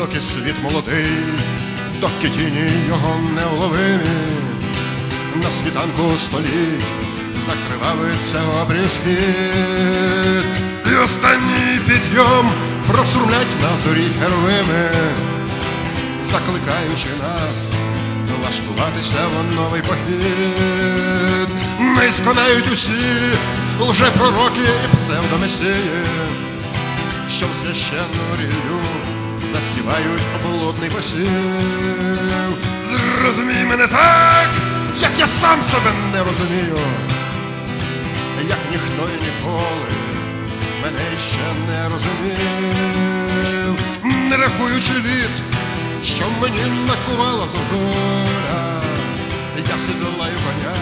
доки світ молодий, доки тіні його невловимі, на світанку століть закривавиться обріз хід. І останній підйом просурмлять на зорі хервими, закликаючи нас влаштуватися в новий похід. Не сконають усі лжепророки і псевдомесії, що в священну ріллю засівають оболотний посів. Зрозумій мене так, як я сам себе не розумію, як ніхто і ніколи мене ще не розумів, не рахуючи літ, що мені накувала зозуля, я сідлаю коня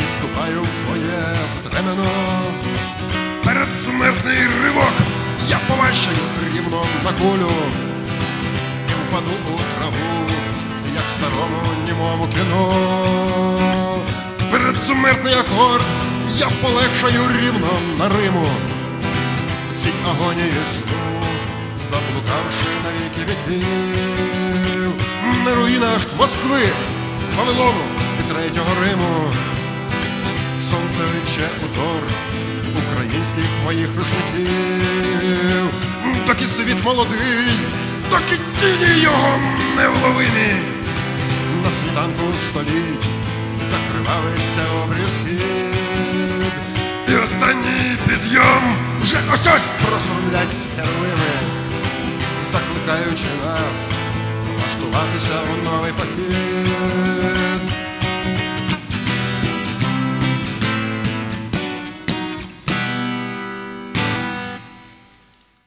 і ступаю в своє стремено. Передсмертний ривок я поващаю рівно на кулю і впаду у траву, як в старому німому кіно. Передсмертний акорд я полегшаю рівно на Риму. В цій агонії сну, заблукавши навіки віків, на руїнах Москви, Вавилону і Третього Риму. Сонце виче узор українських моїх рушників, доки світ молодий, доки тіні його невловимі. На світанку століть закривавиться обріз хід. І останній підйом вже ось ось просурмлять хервими, закликаючи нас влаштуватися у новий похід.